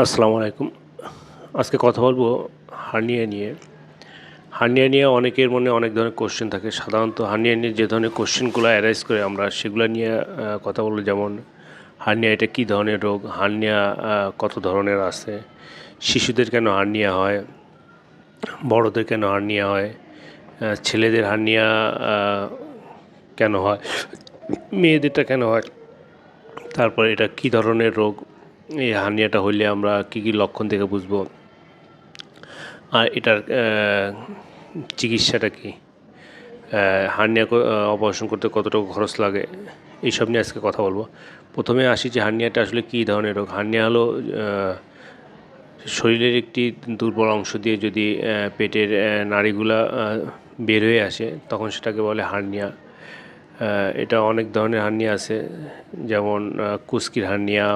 আসসালামু আলাইকুম। আজকে কথা বলব হার্নিয়া নিয়ে। হার্নিয়া নিয়ে অনেকের মনে অনেক ধরনের কোশ্চেন থাকে। সাধারণত হার্নিয়া নিয়ে যে ধরনের কোশ্চেনগুলো অ্যারাইজ করে আমরা সেগুলো নিয়ে কথা বলব। যেমন, হার্নিয়া এটা কী ধরনের রোগ? হার্নিয়া কত ধরনের আছে? শিশুদের কেন হার্নিয়া হয়? বড়দের কেন হার্নিয়া হয়? ছেলেদের হার্নিয়া কেন হয়? মেয়েদেরটা কেন হয়? তারপর এটা কী ধরনের রোগ? এই হার্নিয়াটা হইলে আমরা কী কী লক্ষণ থেকে বুঝব? আর এটার চিকিৎসাটা কি? হার্নিয়া অপারেশন করতে কতটুকু খরচ লাগে? এইসব নিয়ে আজকে কথা বলব। প্রথমে আসি যে হার্নিয়াটা আসলে কী ধরনের রোগ? হার্নিয়া হলো শরীরের একটি দুর্বল অংশ দিয়ে যদি পেটের নাড়িগুলা বের হয়ে আসে, তখন সেটাকে বলে হার্নিয়া এটা অনেক ধরনের হার্নিয়া আছে, যেমন কুস্কির হার্নিয়া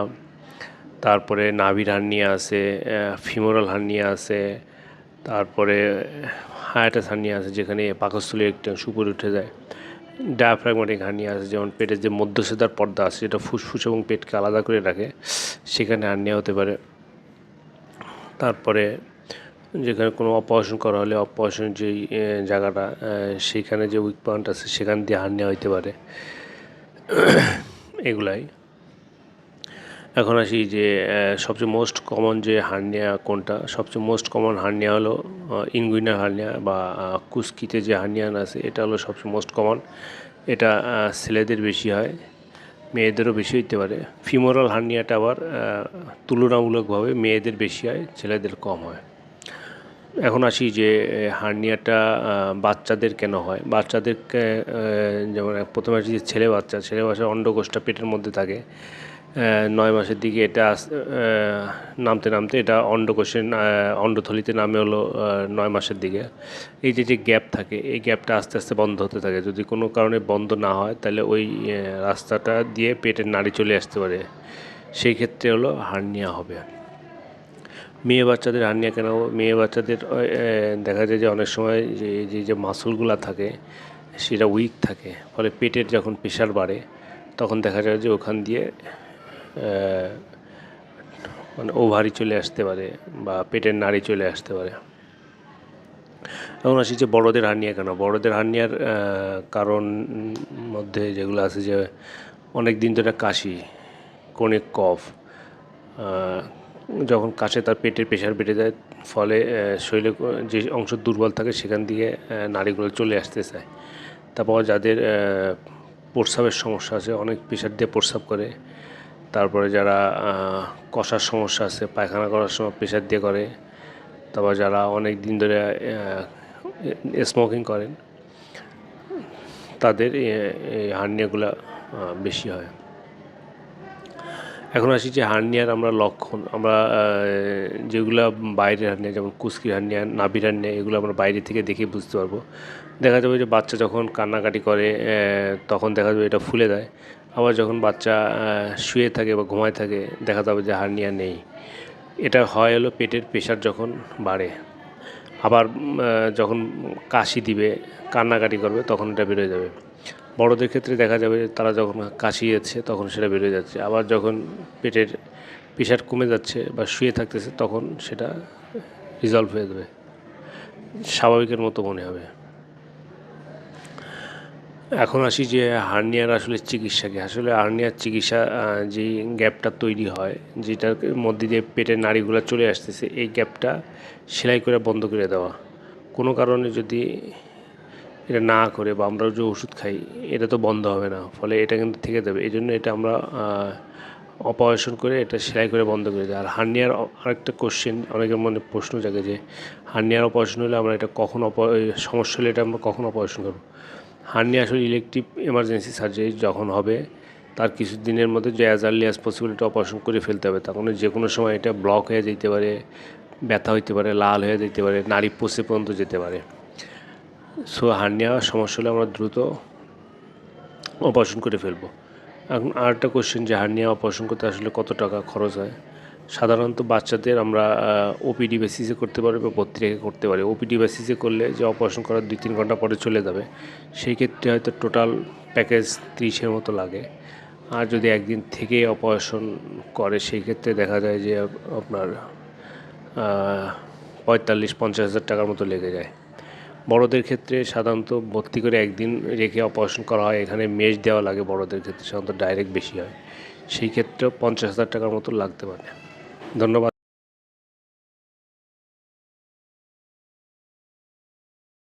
তারপরে নাভির হার্নিয়া আছে ফিমোরাল হার্নিয়া আছে তারপরে হায়াটাস হার্নিয়া আছে যেখানে পাকস্থলীর একটি অংশ উপরে উঠে যায়। ডায়াফ্রাগমেটিক হার্নিয়া আছে যেমন পেটের যে মধ্যছেদার পর্দা আছে যেটা ফুসফুস এবং পেটকে আলাদা করে রাখে সেখানে হার্নিয়া হতে পারে। তারপরে যেখানে কোনো অপারেশন করা হলে অপারেশন যেই জায়গাটা আহ, সেইখানে যে উইক পয়েন্ট আছে সেখান দিয়ে হার্নিয়া হইতে পারে। এগুলাই। এখন আসি যে সবচেয়ে মোস্ট কমন যে হার্নিয়া কোনটা? সবচেয়ে মোস্ট কমন হার্নিয়া হলো ইনগুইনার হার্নিয়া বা কুস্কিতে যে হার্নিয়ান আছে, এটা হলো সবচেয়ে মোস্ট কমন এটা ছেলেদের বেশি হয়, মেয়েদেরও বেশি হইতে পারে। ফিমোরাল হার্নিয়াটা আবার তুলনামূলকভাবে মেয়েদের বেশি হয়, ছেলেদের কম হয়। এখন আসি যে হার্নিয়াটা বাচ্চাদের কেন হয়? বাচ্চাদেরকে যেমন প্রথমে আসি যে ছেলে বাচ্চা ছেলে বাচ্চা অন্ডকোষটা পেটের মধ্যে থাকে। নয় মাসের দিকে এটা নামতে নামতে এটা অন্ডকোষের আহ, অন্ডথলিতে নামে হলো নয় মাসের দিকে। এই যে যে গ্যাপ থাকে এই গ্যাপটা আস্তে আস্তে বন্ধ হতে থাকে। যদি কোনো কারণে বন্ধ না হয় তাহলে ওই রাস্তাটা দিয়ে পেটের নাড়ি চলে আসতে পারে। সেই ক্ষেত্রে হলো হার্নিয়া হবে মেয়ে বাচ্চাদের হার্নিয়া কেন? মেয়ে বাচ্চাদের দেখা যায় যে অনেক সময় যে যে যে মাসলগুলো থাকে সেটা উইক থাকে। ফলে পেটের যখন প্রেশার বাড়ে তখন দেখা যায় যে ওখান দিয়ে মানে ওভারি চলে আসতে পারে বা পেটের নাড়ি চলে আসতে পারে। এখন আসি যে বড়দের হার্নিয়া কেন? বড়দের হার্নিয়ার কারণ মধ্যে যেগুলো আছে যে অনেক দিন ধরে কাশি ক্রনিক কফ যখন কাশে তার পেটের প্রেশার বেড়ে যায়, ফলে শরীরে যে অংশ দুর্বল থাকে সেখান দিয়ে নাড়িগুলো চলে আসতে চায়। তারপর যাদের প্রস্রাবের সমস্যা আছে, অনেক প্রেশার দিয়ে প্রস্রাব করে তারপরে যারা কষার সমস্যা আছে, পায়খানা করার সময় প্রেশার দিয়ে করে, তারপর যারা অনেক দিন ধরে স্মোকিং করেন, তাদের এই হার্নিয়াগুলো বেশি হয়। এখন আসি যে হার্নিয়ার আমরা লক্ষণ, আমরা যেগুলো বাইরের হার্নিয়া যেমন কুস্কির হার্নিয়া নাভির হার্নিয়া এগুলো আমরা বাইরে থেকে দেখে বুঝতে পারব। দেখা যাবে যে বাচ্চা যখন কান্নাকাটি করে তখন দেখা যাবে এটা ফুলে দেয়। আবার যখন বাচ্চা শুয়ে থাকে বা ঘুমায় থাকে, দেখা যাবে যে হার্নিয়া নেই। এটা হয় হলো পেটের প্রেশার যখন বাড়ে। আবার যখন কাশি দিবে, কান্নাকাটি করবে, তখন এটা বেরোয় যাবে। বড়দের ক্ষেত্রে দেখা যাবে তারা যখন কাশি যাচ্ছে তখন সেটা বেরোয় যাচ্ছে। আবার যখন পেটের প্রেশার কমে যাচ্ছে বা শুয়ে থাকতেছে, তখন সেটা রিজলভ হয়ে যাবে। স্বাভাবিকের মতো মনে হবে। এখন আসি যে হার্নিয়ার আসলে চিকিৎসা কি? আসলে হার্নিয়ার চিকিৎসা যে গ্যাপটা তৈরি হয়, যেটার মধ্যে দিয়ে পেটের নাড়িগুলো চলে আসতেছে, এই গ্যাপটা সেলাই করে বন্ধ করে দেওয়া। কোনো কারণে যদি এটা না করে বা আমরা যে ওষুধ খাই, এটা তো বন্ধ হবে না, ফলে এটা কিন্তু থেকে যাবে। এই জন্য এটা আমরা অপারেশন করে এটা সেলাই করে বন্ধ করে দিই আর হার্নিয়ার আরেকটা কোশ্চেন অনেকের মনে প্রশ্ন জাগে যে হার্নিয়ার অপারেশন হলে আমরা এটা কখন অপ- সমস্যা হলে এটা আমরা কখন অপারেশন করব? হার্নিয়া আসলে ইলেকটিভ এমার্জেন্সি সার্জারি যখন হবে, তার কিছু দিনের মধ্যে যে অ্যাজ আর্লি অ্যাজ পসিবল এটা অপারেশন করে ফেলতে হবে। তখন যে কোনো সময় এটা ব্লক হয়ে যেতে পারে, ব্যথা হইতে পারে, লাল হয়ে যেতে পারে নাড়ি পোষে পর্যন্ত যেতে পারে। সো হার্নিয়া সমস্যা হলে আমরা দ্রুত অপারেশন করে ফেলব। এখন আরেকটা কোশ্চেন যে হার্নিয়া অপারেশন করতে আসলে কত টাকা খরচ হয়? সাধারণত বাচ্চাদের আমরা ওপিডি বেসিসে করতে পারি বা ভর্তি রেখে করতে পারি। ওপিডি বেসিসে করলে যে অপারেশন করার দুই তিন ঘণ্টা পরে চলে যাবে। সেই ক্ষেত্রে হয়তো টোটাল প্যাকেজ তিরিশের মতো লাগে। আর যদি একদিন থেকে অপারেশন করে, সেই ক্ষেত্রে দেখা যায় যে আপনার পঁয়তাল্লিশ, পঞ্চাশ হাজার টাকার মতো লেগে যায়। বড়দের ক্ষেত্রে সাধারণত ভর্তি করে একদিন রেখে অপারেশন করা হয়। এখানে মেশ দেওয়া লাগে বড়দের ক্ষেত্রে, সাধারণত ডাইরেক্ট বেশি হয়। সেই ক্ষেত্রেও পঞ্চাশ হাজার টাকার মতো লাগতে পারে। Don Nova